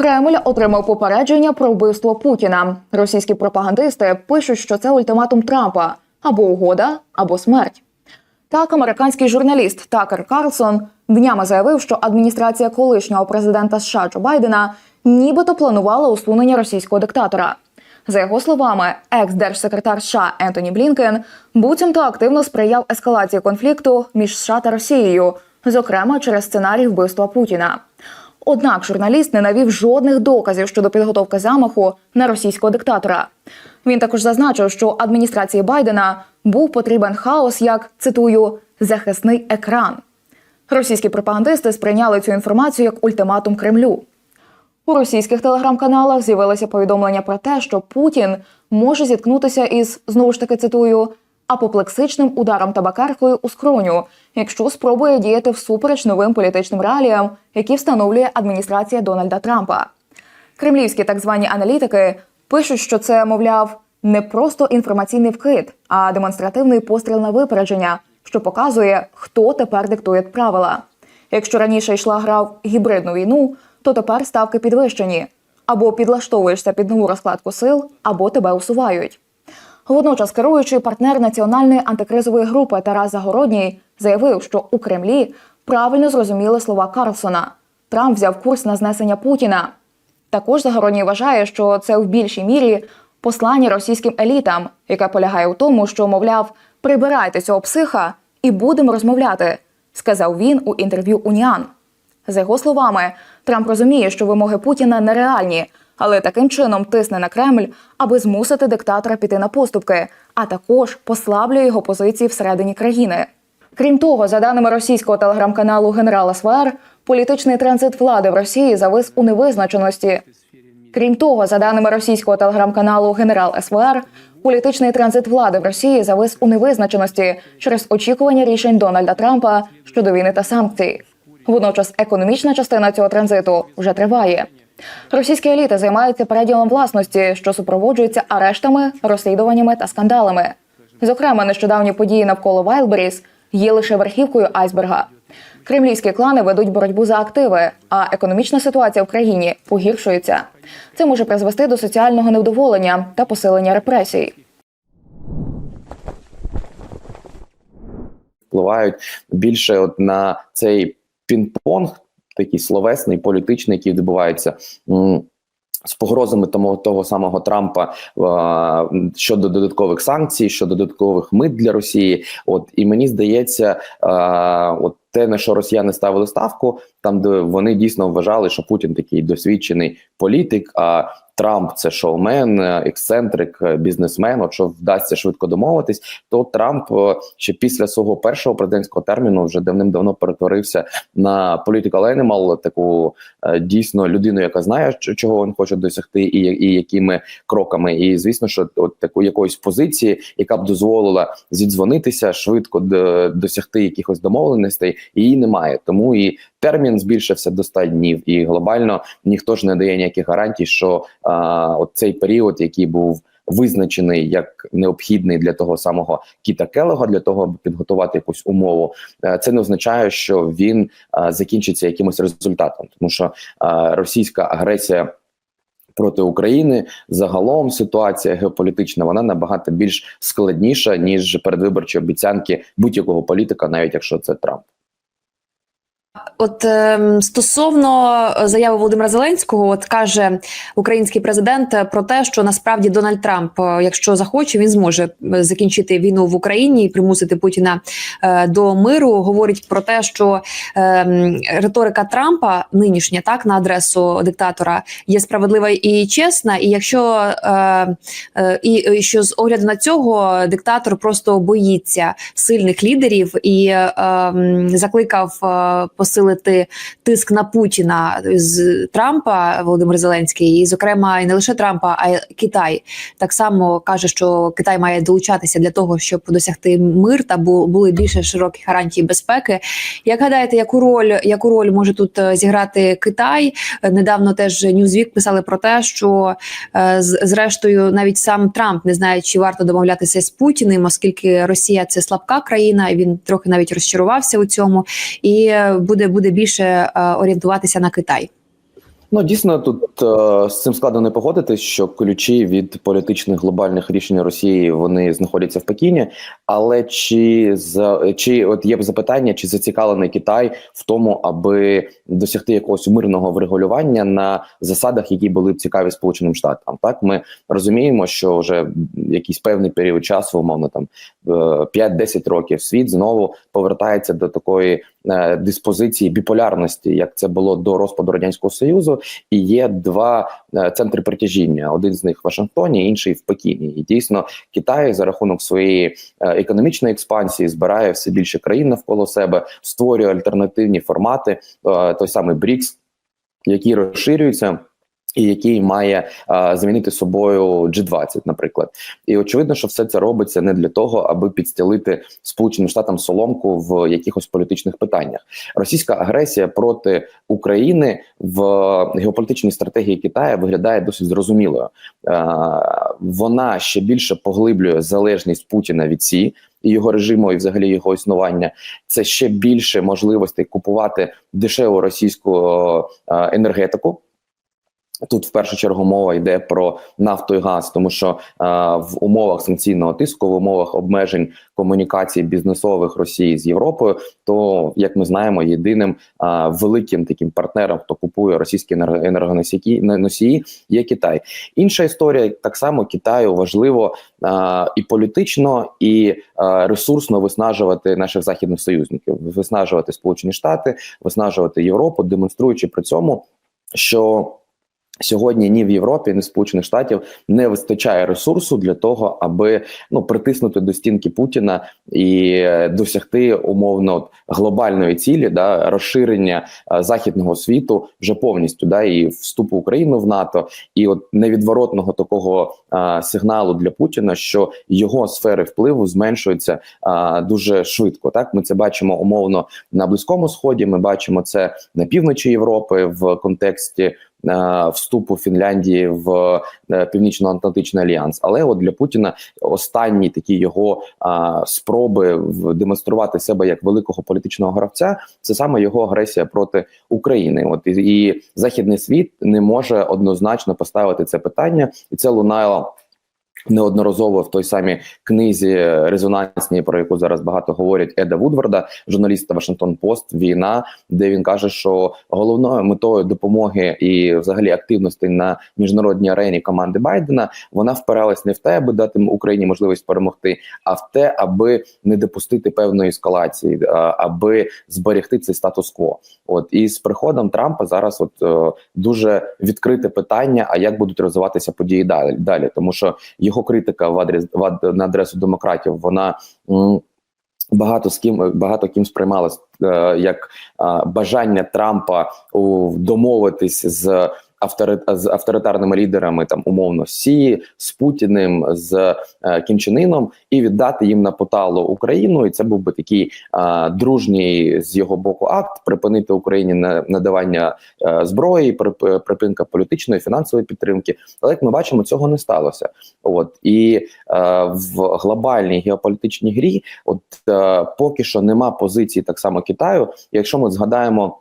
Кремль отримав попередження про вбивство Путіна. Російські пропагандисти пишуть, що це ультиматум Трампа або угода, або смерть. Так, американський журналіст Такер Карлсон днями заявив, що адміністрація колишнього президента США Джо Байдена нібито планувала усунення російського диктатора. За його словами, екс-держсекретар США Ентоні Блінкен буцімто активно сприяв ескалації конфлікту між США та Росією, зокрема через сценарій вбивства Путіна. Однак журналіст не навів жодних доказів щодо підготовки замаху на російського диктатора. Він також зазначив, що адміністрації Байдена був потрібен хаос як цитую захисний екран. Російські пропагандисти сприйняли цю інформацію як ультиматум Кремлю. У російських телеграм-каналах з'явилося повідомлення про те, що Путін може зіткнутися із знову ж таки цитую апоплексичним ударом табакеркою у скроню, якщо спробує діяти всупереч новим політичним реаліям, які встановлює адміністрація Дональда Трампа. Кремлівські так звані аналітики пишуть, що це, мовляв, не просто інформаційний вкид, а демонстративний постріл на випередження, що показує, хто тепер диктує правила. Якщо раніше йшла гра в гібридну війну, то тепер ставки підвищені. Або підлаштовуєшся під нову розкладку сил, або тебе усувають. Водночас керуючий партнер національної антикризової групи Тарас Загородній заявив, що у Кремлі правильно зрозуміли слова Карлсона. Трамп взяв курс на знесення Путіна. Також Загородній вважає, що це в більшій мірі послання російським елітам, яке полягає у тому, що, мовляв, прибирайте цього психа і будемо розмовляти, сказав він у інтерв'ю Уніан. За його словами, Трамп розуміє, що вимоги Путіна нереальні, але таким чином тисне на Кремль, аби змусити диктатора піти на поступки, а також послаблює його позиції всередині країни. Крім того, за даними російського телеграм-каналу Генерал СВР, політичний транзит влади в Росії завис у невизначеності. Крім того, за даними російського телеграм-каналу Генерал СВР, політичний транзит влади в Росії завис у невизначеності через очікування рішень Дональда Трампа щодо війни та санкцій. Водночас економічна частина цього транзиту вже триває. Російські еліти займаються переділом власності, що супроводжується арештами, розслідуваннями та скандалами. Зокрема, нещодавні події навколо Вайлберіс є лише верхівкою айсберга. Кремлівські клани ведуть боротьбу за активи, а економічна ситуація в країні погіршується. Це може призвести до соціального невдоволення та посилення репресій. впливають більше от на цей пінг-понг, такий словесний, політичний, який відбувається. З погрозами тому того самого Трампа а, щодо додаткових санкцій, щодо додаткових мит для Росії. От і мені здається, а, от те на що росіяни ставили ставку, там де вони дійсно вважали, що Путін такий досвідчений політик. А Трамп це шоумен, е, ексцентрик, е, бізнесмен. От вдасться швидко домовитись, то Трамп е, ще після свого першого президентського терміну вже давним-давно перетворився на political animal, таку дійсно людину, яка знає, чого він хоче досягти, і, і якими кроками. І звісно, що от таку якоїсь позиції, яка б дозволила зідзвонитися швидко досягти якихось домовленостей, її немає. Тому і термін збільшився до 100 днів, і глобально ніхто ж не дає ніяких гарантій, що а, от цей період, який був визначений як необхідний для того самого Кіта Келего, для того, аби підготувати якусь умову, е, це не означає, що він е, закінчиться якимось результатом, тому що е, російська агресія. Проти України загалом ситуація геополітична вона набагато більш складніша ніж передвиборчі обіцянки будь-якого політика, навіть якщо це Трамп. От ем, стосовно заяви Володимира Зеленського, от каже український президент про те, що насправді Дональд Трамп, е, якщо захоче, він зможе е, закінчити війну в Україні і примусити Путіна е, до миру. Говорить про те, що ем, риторика Трампа нинішня так на адресу диктатора є справедлива і чесна. І якщо е, е, і, що з огляду на цього диктатор просто боїться сильних лідерів і е, закликав е, посилити тиск на Путіна з Трампа Володимир Зеленський, і зокрема і не лише Трампа, а й Китай так само каже, що Китай має долучатися для того, щоб досягти мир та бу- були більше широкі гарантії безпеки. Як гадаєте, яку роль яку роль може тут е, зіграти Китай? Недавно теж Newsweek писали про те, що е, зрештою навіть сам Трамп не знає, чи варто домовлятися з Путіним, оскільки Росія це слабка країна, і він трохи навіть розчарувався у цьому, і е, буде буде більше е, орієнтуватися на Китай. Ну дійсно тут е, з цим складно не погодитись, що ключі від політичних глобальних рішень Росії вони знаходяться в Пекіні. Але чи за чи от є запитання, чи зацікавлений Китай в тому, аби досягти якогось мирного врегулювання на засадах, які були б цікаві Сполученим Штатам? Так ми розуміємо, що вже якийсь певний період часу, умовно там е, 5-10 років, світ знову повертається до такої е, диспозиції біполярності, як це було до розпаду радянського союзу, і є два е, центри притяжіння: один з них в Вашингтоні, інший в Пекіні. І дійсно Китай за рахунок своєї е, економічної експансії збирає все більше країн навколо себе, створює альтернативні формати, е, той самий БРІКС, які розширюються. І який має а, замінити собою G20, наприклад, і очевидно, що все це робиться не для того, аби підстелити Сполученим Штатам соломку в якихось політичних питаннях. Російська агресія проти України в геополітичній стратегії Китаю виглядає досить зрозумілою. А, вона ще більше поглиблює залежність Путіна від Сі. І його режиму, і взагалі його існування, це ще більше можливостей купувати дешеву російську е, енергетику. Тут в першу чергу мова йде про нафту і газ, тому що а, в умовах санкційного тиску, в умовах обмежень комунікацій бізнесових Росії з Європою, то як ми знаємо, єдиним а, великим таким партнером, хто купує російські енерго- енергоносії носії, є Китай. Інша історія так само Китаю важливо а, і політично, і а, ресурсно виснажувати наших західних союзників, виснажувати Сполучені Штати, виснажувати Європу, демонструючи при цьому, що Сьогодні ні в Європі, ні в Сполучених Штатів не вистачає ресурсу для того, аби ну притиснути до стінки Путіна і е, досягти умовно глобальної цілі, да розширення е, західного світу вже повністю, да і вступу України в НАТО, і от невідворотного такого е, сигналу для Путіна, що його сфери впливу зменшуються е, дуже швидко. Так ми це бачимо умовно на близькому сході. Ми бачимо це на півночі Європи в контексті вступу Фінляндії в е, Північно-Атлантичний альянс. Але от для Путіна останні такі його а, спроби демонструвати себе як великого політичного гравця, це саме його агресія проти України. От і західний світ не може однозначно поставити це питання, і це лунало. Неодноразово в той самій книзі резонансній, про яку зараз багато говорять, Еда Вудварда, журналіста Вашингтон Пост, війна, де він каже, що головною метою допомоги і взагалі активності на міжнародній арені команди Байдена вона впиралась не в те, аби дати Україні можливість перемогти, а в те, аби не допустити певної ескалації, аби зберегти цей статус-кво. От і з приходом Трампа зараз, от е, дуже відкрите питання: а як будуть розвиватися події далі? Далі, тому що його критика в адрес в ад- на адресу демократів, вона. Багато з ким багато ким сприймалось е, як е, бажання Трампа домовитись з з авторитарними лідерами, там умовно Сі, з Путіним, з е, Кім Чен Іном, і віддати їм на поталу Україну. І це був би такий е, дружній з його боку акт припинити Україні на надавання е, зброї, прип- припинка політичної фінансової підтримки. Але як ми бачимо, цього не сталося. От і е, в глобальній геополітичній грі, от е, поки що нема позиції так само Китаю. Якщо ми згадаємо.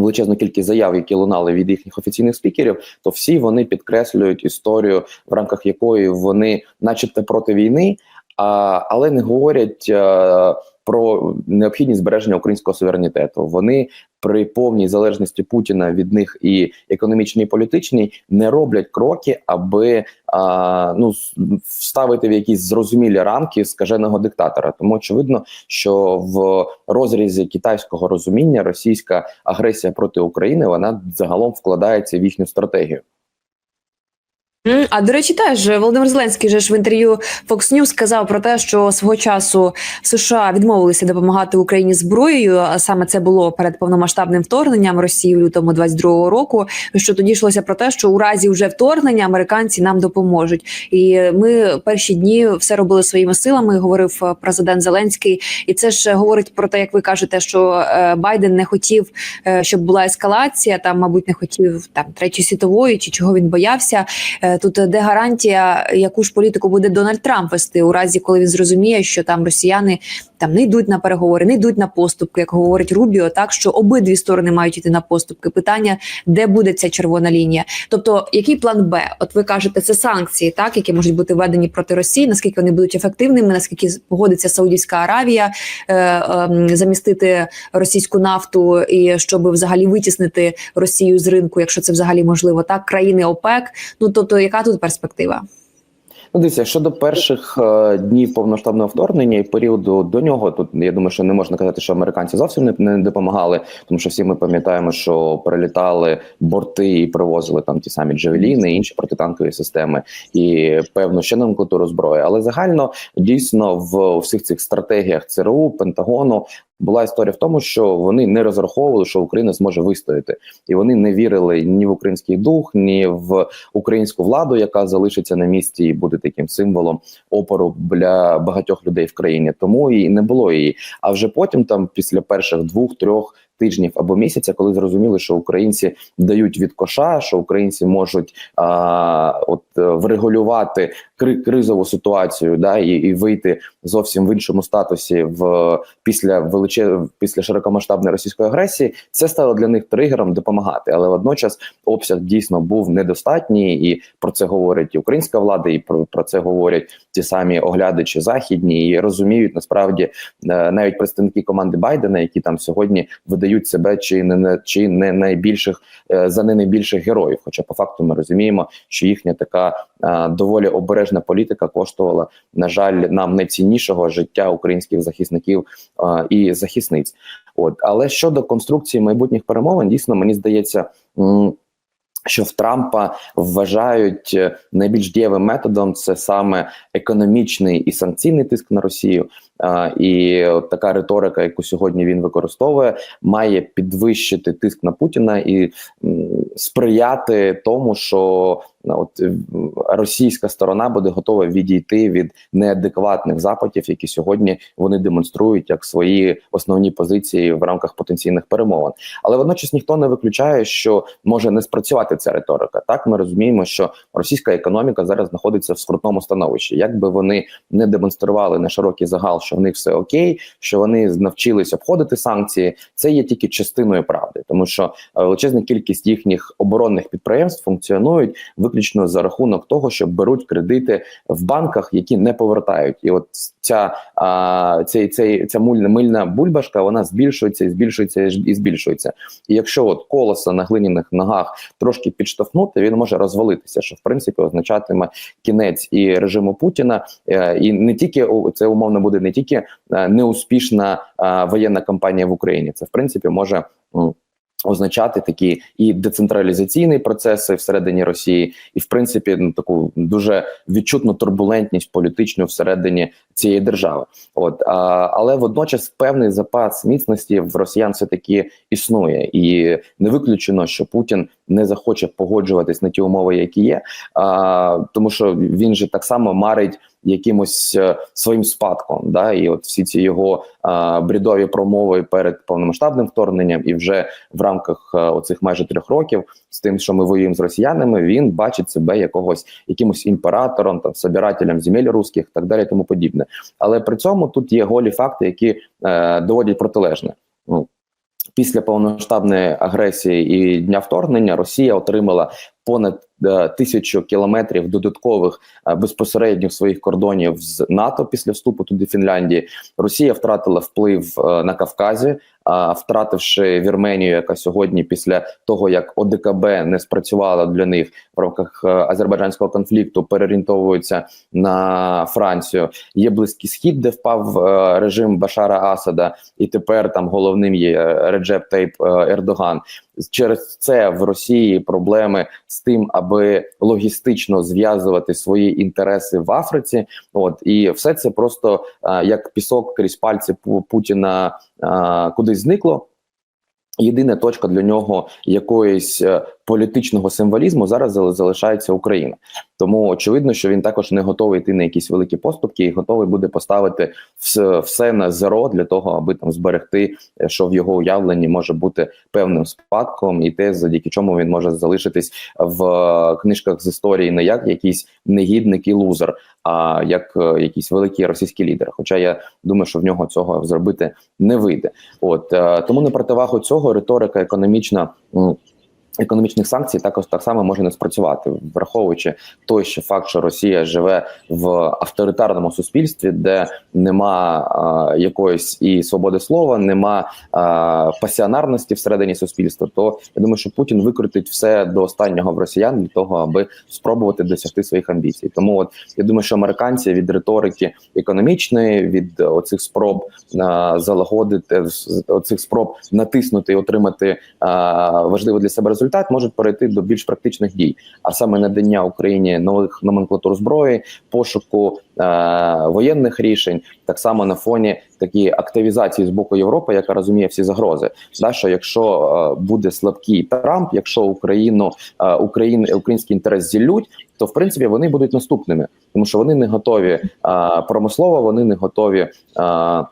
Величезну кількість заяв, які лунали від їхніх офіційних спікерів, то всі вони підкреслюють історію, в рамках якої вони, начебто, проти війни, а, але не говорять е, про необхідність збереження українського суверенітету. Вони при повній залежності Путіна від них і економічній, і політичній не роблять кроки, аби а, ну вставити в якісь зрозумілі рамки скаженого диктатора. Тому очевидно, що в розрізі китайського розуміння російська агресія проти України вона загалом вкладається в їхню стратегію. А до речі, теж Володимир Зеленський же ж в інтерв'ю Fox News сказав про те, що свого часу США відмовилися допомагати Україні зброєю. А саме це було перед повномасштабним вторгненням Росії в лютому 22-го року. Що тоді йшлося про те, що у разі вже вторгнення американці нам допоможуть. І ми перші дні все робили своїми силами. Говорив е, президент Зеленський, і це ж говорить про те, як ви кажете, що е, Байден не хотів, е, щоб була ескалація. Там, мабуть, не хотів там третьої світової чи чого він боявся. Е, Е, Тут де гарантія, яку ж політику буде Дональд Трамп вести у разі, коли він зрозуміє, що там росіяни там не йдуть на переговори, не йдуть на поступки, як говорить Рубіо, так що обидві сторони мають йти на поступки. Питання, де буде ця червона лінія? Тобто, який план Б? От ви кажете, це санкції, так які можуть бути введені проти Росії. Наскільки вони будуть ефективними? Наскільки погодиться Саудівська Аравія е, е, замістити російську нафту і щоб взагалі витіснити Росію з ринку, якщо це взагалі можливо, так країни ОПЕК. Ну тобто, яка тут перспектива? Ну, дивіться, щодо перших е, днів повноштабного вторгнення і періоду до нього, тут я думаю, що не можна казати, що американці зовсім не, не допомагали, тому що всі ми пам'ятаємо, що перелітали борти і привозили там ті самі джавеліни, інші протитанкові системи і певну ще номенклатуру зброї. Але загально дійсно в всіх цих стратегіях ЦРУ, Пентагону. Була історія в тому, що вони не розраховували, що Україна зможе вистояти, і вони не вірили ні в український дух, ні в українську владу, яка залишиться на місці і буде таким символом опору для багатьох людей в країні. Тому і не було її. А вже потім, там, після перших двох-трьох тижнів або місяця, коли зрозуміли, що українці дають від коша, що українці можуть а, от е, врегулювати кризову ситуацію, да і, і вийти зовсім в іншому статусі в після величе після широкомасштабної російської агресії, це стало для них тригером допомагати. Але водночас обсяг дійсно був недостатній, і про це говорить і українська влада, і про, про це говорять ті самі оглядачі західні, і розуміють насправді е, навіть представники команди Байдена, які там сьогодні видають себе чи не чи не найбільших е, за не найбільших героїв. Хоча по факту ми розуміємо, що їхня така е, доволі обережна політика коштувала, на жаль, нам найціннішого життя українських захисників е, і захисниць. От але щодо конструкції майбутніх перемовин, дійсно мені здається. що в Трампа вважають е, найбільш дієвим методом це саме економічний і санкційний тиск на Росію. А, і така риторика, яку сьогодні він використовує, має підвищити тиск на Путіна і сприяти тому, що от е, російська сторона буде готова відійти від неадекватних запитів, які сьогодні вони демонструють як свої основні позиції в рамках потенційних перемовин. Але водночас ніхто не виключає, що може не спрацювати ця риторика. Так ми розуміємо, що російська економіка зараз знаходиться в скрутному становищі. Як би вони не демонстрували на широкий загал, що в них все окей, що вони навчились обходити санкції, це є тільки частиною правди, тому що е, величезна кількість їхніх оборонних підприємств функціонують виключно за рахунок того, що беруть кредити в банках, які не повертають, і от ця а, цей, цей ця мульна мильна бульбашка вона збільшується і збільшується і збільшується. І якщо от колеса на глиняних ногах трошки підштовхнути, він може розвалитися, що в принципі означатиме кінець і режиму Путіна, е, і не тільки це умовно буде не тільки е, неуспішна воєнна кампанія в Україні, це в принципі може. Означати такі і децентралізаційні процеси всередині Росії, і в принципі ну, таку дуже відчутну турбулентність політичну всередині цієї держави. От а, але водночас певний запас міцності в росіян все таки існує, і не виключено, що Путін не захоче погоджуватись на ті умови, які є, а, тому що він же так само марить якимось е, своїм спадком. Да, і от всі ці його брідові промови перед повномасштабним вторгненням, і вже в рамках е, оцих майже трьох років з тим, що ми воюємо з росіянами, він бачить себе якогось якимось імператором, там собирателем земель русських, так далі, тому подібне. Але при цьому тут є голі факти, які е, доводять протилежне. Ну, Після повномасштабної агресії і дня вторгнення Росія отримала понад е, тисячу кілометрів додаткових е, безпосередньо своїх кордонів з НАТО після вступу туди Фінляндії. Росія втратила вплив е, на Кавказі, втративши Вірменію, яка сьогодні, після того як ОДКБ не спрацювала для них в рамках е, азербайджанського конфлікту, переорієнтовуються на Францію. Є близький схід, де впав е, режим Башара Асада, і тепер там головним є Реджеп Тейп е, Ердоган. Через це в Росії проблеми з тим, аби логістично зв'язувати свої інтереси в Африці. От і все це просто а, як пісок крізь пальці Путіна а, кудись зникло. Єдина точка для нього якоїсь е, політичного символізму зараз залишається Україна. Тому очевидно, що він також не готовий йти на якісь великі поступки і готовий буде поставити все, на зеро для того, аби там зберегти, е, що в його уявленні може бути певним спадком, і те, завдяки чому він може залишитись в е, книжках з історії не як якийсь негідник і лузер, а як е, якийсь великий російський лідер. Хоча я думаю, що в нього цього зробити не вийде. От тому на противагу цього риторика економічна. Економічних санкцій також так само може не спрацювати, враховуючи той ще факт, що Росія живе в авторитарному суспільстві, де нема а, якоїсь і свободи слова, нема а, пасіонарності всередині суспільства. То я думаю, що Путін викрутить все до останнього в росіян для того, аби спробувати досягти своїх амбіцій. Тому, от я думаю, що американці від риторики економічної, від оцих спроб а, залагодити оцих спроб натиснути і отримати а, важливий для себе результат, можуть перейти до більш практичних дій, а саме надання Україні нових номенклатур зброї, пошуку е, воєнних рішень, так само на фоні такі активізації з боку Європи, яка розуміє всі загрози. Да, що якщо е, буде слабкий Трамп, якщо Україну е, Україн, український інтерес зіллють, то в принципі вони будуть наступними, тому що вони не готові е, промислово, вони не готові. Е,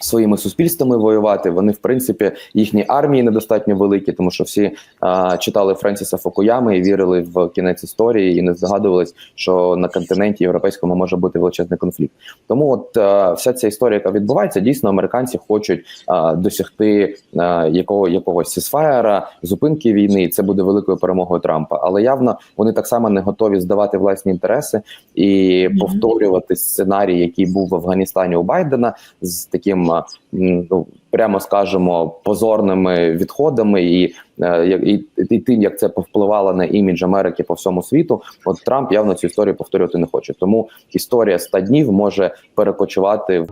Своїми суспільствами воювати вони в принципі їхні армії недостатньо великі, тому що всі а, читали Френсіса Фукуями і вірили в кінець історії, і не здогадувались, що на континенті європейському може бути величезний конфлікт. Тому от а, вся ця історія, яка відбувається, дійсно американці хочуть а, досягти а, якого якогось сісфаєра, зупинки війни. і Це буде великою перемогою Трампа. Але явно вони так само не готові здавати власні інтереси і повторювати сценарій, який був в Афганістані у Байдена, з таким а, ну прямо скажемо позорними відходами, і, е, і, і тим, як це повпливало на імідж Америки по всьому світу. От Трамп явно цю історію повторювати не хоче. Тому історія ста днів може перекочувати в